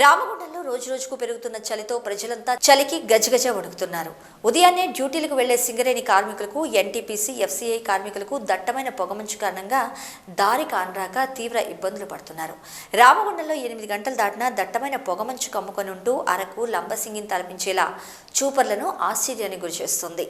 రామగుండంలో రోజు రోజుకు పెరుగుతున్న చలితో ప్రజలంతా చలికి గజగజ వణుకుతున్నారు. ఉదయాన్నే డ్యూటీలకు వెళ్ళే సింగరేణి కార్మికులకు ఎన్టీపీసీ ఎఫ్సీఐ కార్మికులకు దట్టమైన పొగమంచు కారణంగా దారి కానరాక తీవ్ర ఇబ్బందులు పడుతున్నారు. రామగుండంలో ఎనిమిది గంటలు దాటినా దట్టమైన పొగమంచు కమ్ముకొనుంటూ అరకు లంబసింగిని తలపించేలా చూపర్లను ఆశ్చర్యానికి గురిచేస్తుంది.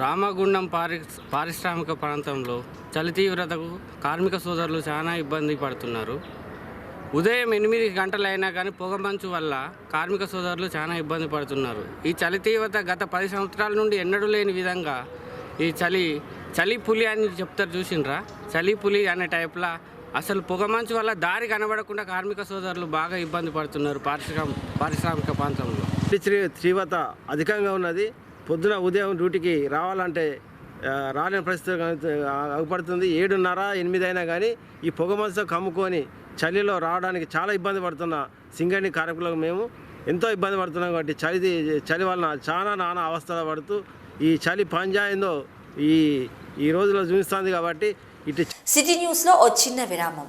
రామగుండం పారి పారిశ్రామిక ప్రాంతంలో చలి తీవ్రతకు కార్మిక సోదరులు చాలా ఇబ్బంది పడుతున్నారు. ఉదయం ఎనిమిది గంటలైనా కానీ పొగమంచు వల్ల కార్మిక సోదరులు చాలా ఇబ్బంది పడుతున్నారు. ఈ చలి తీవ్రత గత పది సంవత్సరాల నుండి ఎన్నడూ లేని విధంగా ఈ చలి చలి పులి అని చెప్తారు చూసినరా? చలి పులి అనే టైప్లా అసలు పొగమంచు వల్ల దారి కనబడకుండా కార్మిక సోదరులు బాగా ఇబ్బంది పడుతున్నారు పారిశ్రామిక పారిశ్రామిక ప్రాంతంలో. తీవ్రత అధికంగా ఉన్నది. పొద్దున ఉదయం డ్యూటీకి రావాలంటే రాలేని పరిస్థితి అగుపడుతుంది ఏడున్నర ఎనిమిది అయినా కానీ ఈ పొగ కమ్ముకొని చలిలో రావడానికి చాలా ఇబ్బంది పడుతున్న సింగణి కార్మికులకు మేము ఎంతో ఇబ్బంది పడుతున్నాం కాబట్టి చలి చలి వలన చాలా నానా అవస్థలు పడుతూ ఈ చలి పంజాయిందో ఈ ఈ రోజులో చూపిస్తుంది కాబట్టి ఇటు సిటీ న్యూస్లో ఓ చిన్న విరామం.